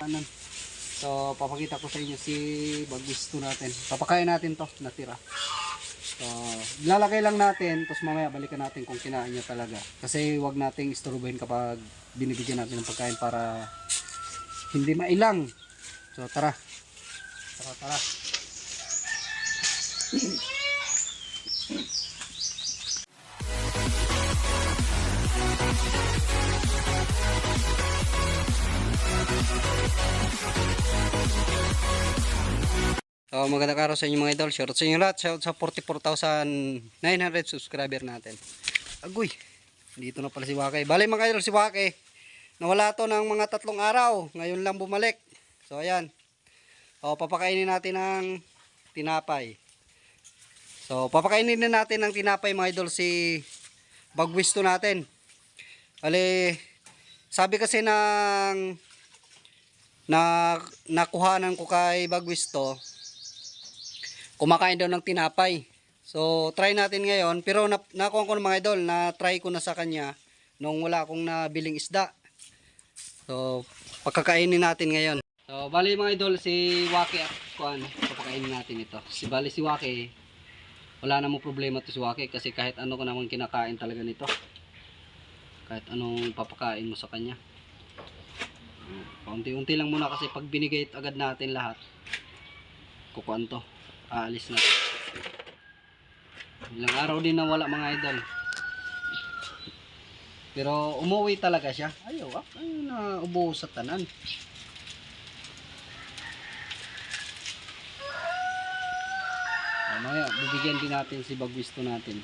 Anan. So, papakita ko sa inyo si bagwisto natin. Papakain natin to, natira. So, lalagay lang natin, tapos mamaya balikan natin kung kinain niya talaga. Kasi wag nating istorbohin kapag binibigyan natin ng pagkain para hindi mailang. So, tara. Tara, tara. So, magandang araw sa inyo mga idol. Shoutout sa inyo lahat. Shoutout sa 44,900 subscriber natin. Agoy, dito na pala si Wake. Bali mga idol, si Wake. Nawala to ng mga tatlong araw. Ngayon lang bumalik. So, ayan. O, papakainin natin ng tinapay. So, papakainin din natin ng tinapay mga idol si bagwisto natin. Bali, sabi kasi ng na nakuhanan ko kay bagwisto, kumakain daw ng tinapay. So, try natin ngayon. Pero na, nakuha ko ng mga idol, na try ko na sa kanya nung wala akong nabiling isda. So, pagkakainin natin ngayon. So, bali mga idol, si Waki at kuan, papakainin natin ito. Si bali si Waki, wala namang problema to si Waki kasi kahit ano ko naman kinakain talaga nito. Kahit anong papakain mo sa kanya. Paunti-unti lang muna kasi pag binigay agad natin lahat, kukuan to. Aalis na. Ilang araw din na wala mga idol. Pero umuwi talaga siya. Ayaw ah. Ayaw na ubo sa tanan. Mamaya bibigyan din natin si bagwisto natin.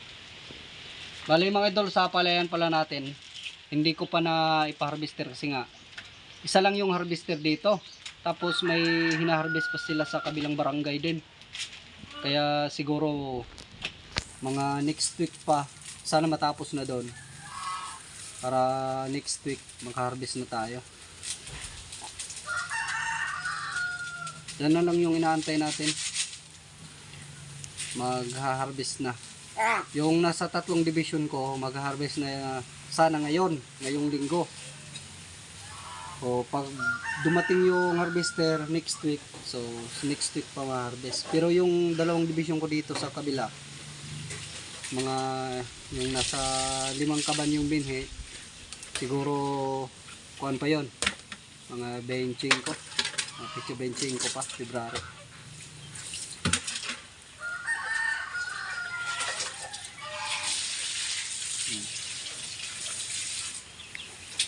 Bali mga idol sa palayan pala natin hindi ko pa na ipa-harvester kasi nga isa lang yung harvester dito tapos may hinaharvest pa sila sa kabilang barangay din kaya siguro mga next week pa sana matapos na doon para next week mag-harvest na tayo. Yan na lang yung inaantay natin. Mag-harvest na. Yung nasa tatlong division ko, mag-harvest na sana ngayon, ngayong linggo. O pag dumating yung harvester next week, so next week pa ma-harvest. Pero yung dalawang division ko dito sa kabila, mga yung nasa limang kaban yung binhi, siguro kuan pa yon mga benching ko. Mga pityo benching ko pa, February.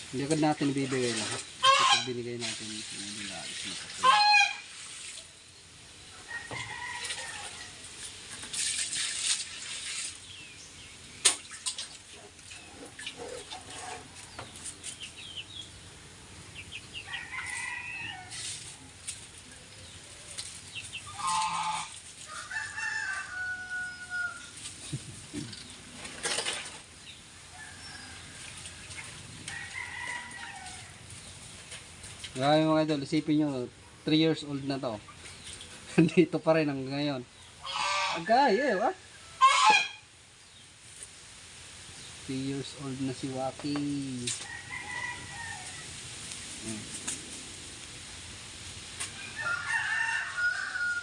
Hindi agad natin bibigay lahat. Kasi pag binigay natin, na alis na kasi. Grabe mga idol, isipin nyo, 3 years old na to. Dito pa rin hanggang ngayon. Agay, eh, wa? 3 years old na si Waki. Hmm.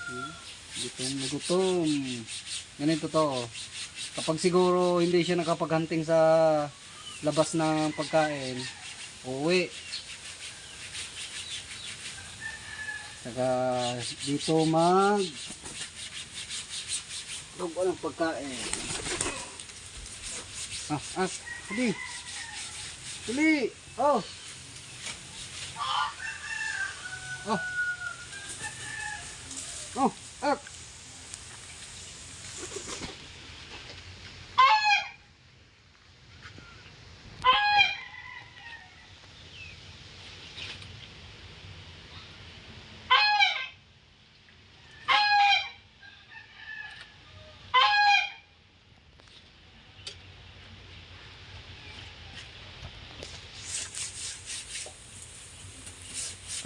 Hmm, Gutom na gutom. Ganito to. Kapag siguro hindi siya nakapaghanting sa labas ng pagkain, Saka dito mag Lugo ng pagkain. Ah, ah. Huli. Oh. Oh.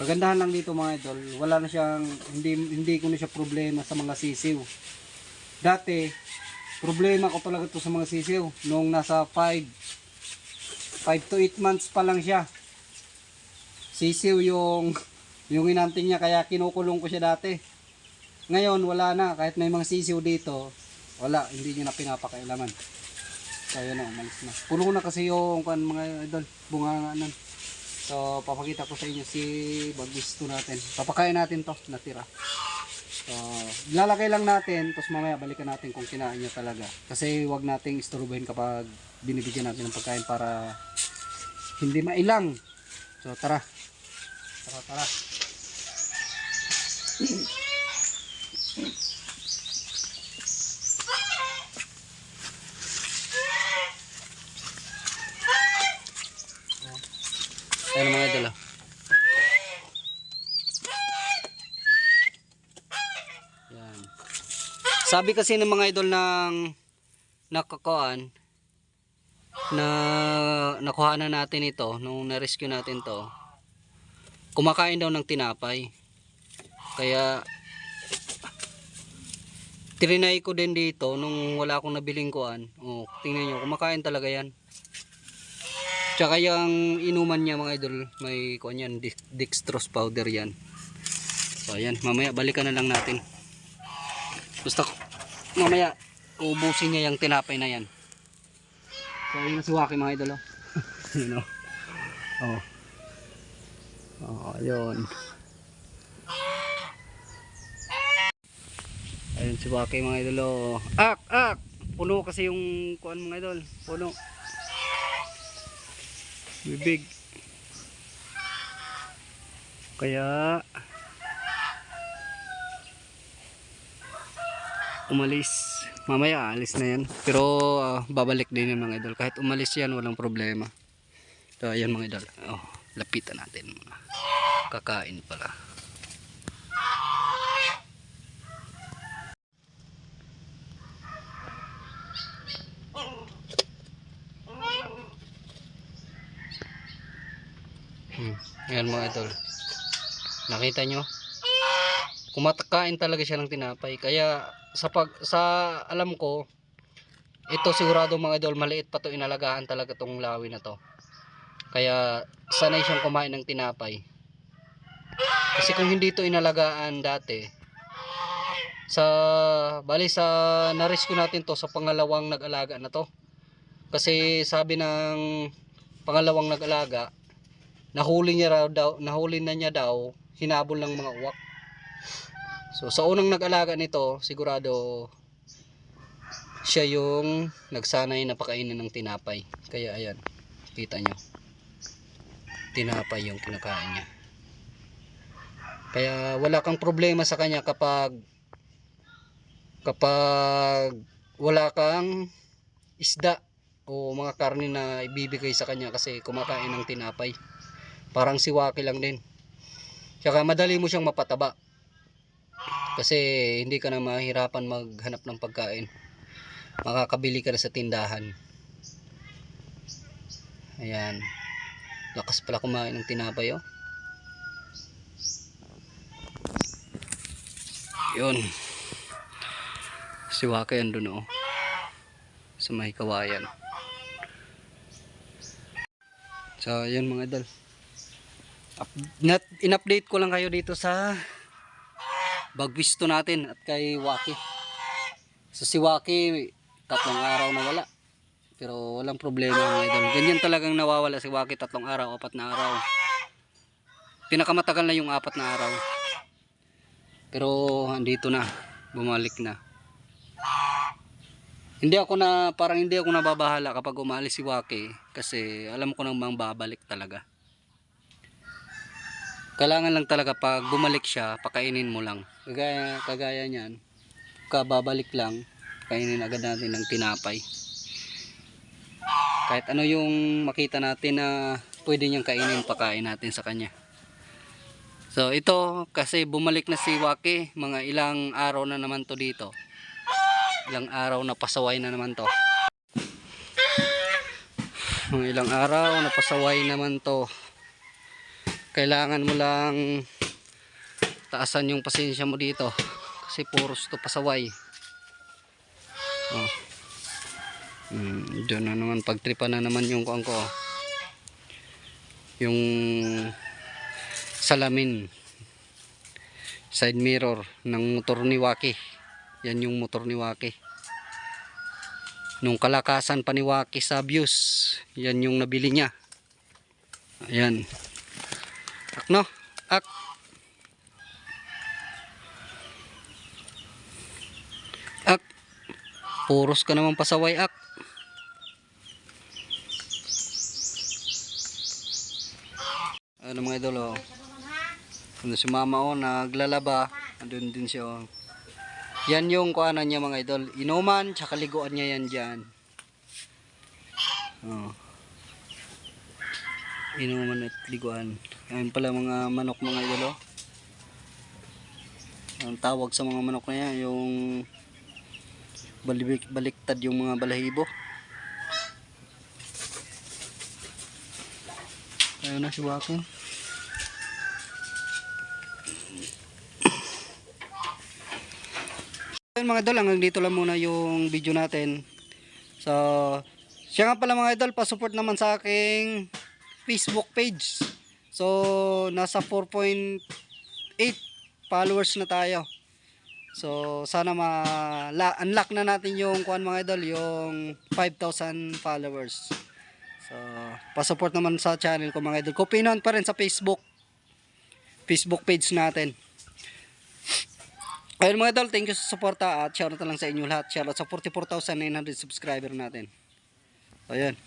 Kagandahan lang dito mga idol, wala na siyang hindi hindi ko na siya problema sa mga sisiw. Dati problema ko talaga to sa mga sisiw nung nasa 5 5 to 8 months pa lang siya. Sisiw yung Yung inanting niya kaya kinukulong ko siya dati. Ngayon wala na kahit may mga sisiw dito. Wala, hindi niya na pinapakailaman. Kaya na, umalis na. Puno na kasi yung mga idol, bunga nun. So, papakita ko sa inyo si bagwisto natin. Papakain natin to, natira. So, lalagay lang natin, tapos mamaya balikan natin kung kinain niya talaga. Kasi wag nating istorbohin kapag binibigyan natin ng pagkain para hindi mailang. So, tara. Tara, tara. Ayan mga idol ah. Yan. Sabi kasi ng mga idol ng nakakuan na nakuha na natin ito nung na-rescue natin to kumakain daw ng tinapay kaya trinay ko din dito nung wala akong nabiling kuan oh, tingnan nyo kumakain talaga yan Tsaka yung inuman niya mga idol, may kuan yan, dex- dextrose powder yan. So ayan, mamaya balikan na lang natin. Basta mamaya ubusin niya yung tinapay na yan. So ayun na si Waki mga idol oh. Yun oh. Oh. Oh, ayun. Ayun si Waki mga idol oh. Ak, ak! Puno kasi yung kuan mga idol. Puno. Bibig. Kaya umalis. Mamaya alis na yan. Pero ah, babalik din yung mga idol. Kahit umalis yan, walang problema. So ayan mga idol. Oh, lapitan natin. Kakain pala. Hmm. Ayan mga idol. Nakita nyo? Kumatakain talaga siya ng tinapay. Kaya sa pag sa alam ko, ito sigurado mga idol, maliit pa to inalagaan talaga tong lawi na to. Kaya sanay siyang kumain ng tinapay. Kasi kung hindi to inalagaan dati, sa bali sa na-rescue natin to sa pangalawang nag-alaga na to. Kasi sabi ng pangalawang nag-alaga, nahuli niya daw, nahuli na niya daw, hinabol ng mga uwak. So sa unang nag-alaga nito, sigurado siya yung nagsanay na pakainin ng tinapay. Kaya ayan, kita nyo. Tinapay yung kinakain niya. Kaya wala kang problema sa kanya kapag kapag wala kang isda o mga karne na ibibigay sa kanya kasi kumakain ng tinapay. Parang siwaki lang din. Tsaka madali mo siyang mapataba. Kasi hindi ka na mahirapan maghanap ng pagkain. Makakabili ka na sa tindahan. Ayan. Lakas pala kumain ng tinapay oh. Yun. Si Waka yan dun oh. Sa may kawayan. So, yun mga idol. Up, in-update ko lang kayo dito sa bagwisto natin at kay Waki. So si Waki, tatlong araw na wala. Pero walang problema mga idol. Ganyan talagang nawawala si Waki tatlong araw, apat na araw. Pinakamatagal na yung apat na araw. Pero andito na, bumalik na. Hindi ako na, parang hindi ako nababahala kapag umalis si Waki kasi alam ko namang babalik talaga. Kailangan lang talaga pag bumalik siya, pakainin mo lang. Kagaya, kagaya niyan, kababalik lang, kainin agad natin ng tinapay. Kahit ano yung makita natin na pwede niyang kainin, pakain natin sa kanya. So ito, kasi bumalik na si Waki, mga ilang araw na naman to dito. Ilang araw na pasaway na naman to. Mga ilang araw na pasaway naman to kailangan mo lang taasan yung pasensya mo dito kasi puros to pasaway oh. hmm, doon na naman pagtripa na naman yung kuang ko yung salamin Side mirror ng motor ni Waki. Yan yung motor ni Waki. Nung kalakasan pa ni Waki sa views, yan yung nabili niya. Ayan. No? Ak. Ak. Puros ka naman pasaway ak. Ano mga idol oh. Ano si mama oh, naglalaba. Andun din siya oh. Yan yung kuanan niya mga idol. Inuman, tsaka liguan niya yan dyan. Oh. Inuman at liguan. Ayan pala mga manok mga idol. Ang tawag sa mga manok na yan, yung balik baliktad yung mga balahibo. Ayun na si Wako. Ayun mga idol, hanggang dito lang muna yung video natin. So, siya nga pala mga idol, pa-support naman sa aking Facebook page. So, nasa 4.8 followers na tayo. So, sana ma-unlock na natin yung kuan mga idol, yung 5,000 followers. So, pa-support naman sa channel ko mga idol. Kupinon pa rin sa Facebook. Facebook page natin. Ayun mga idol, thank you sa suporta at shoutout lang sa inyo lahat. Shoutout sa 44,900 subscriber natin. Ayan.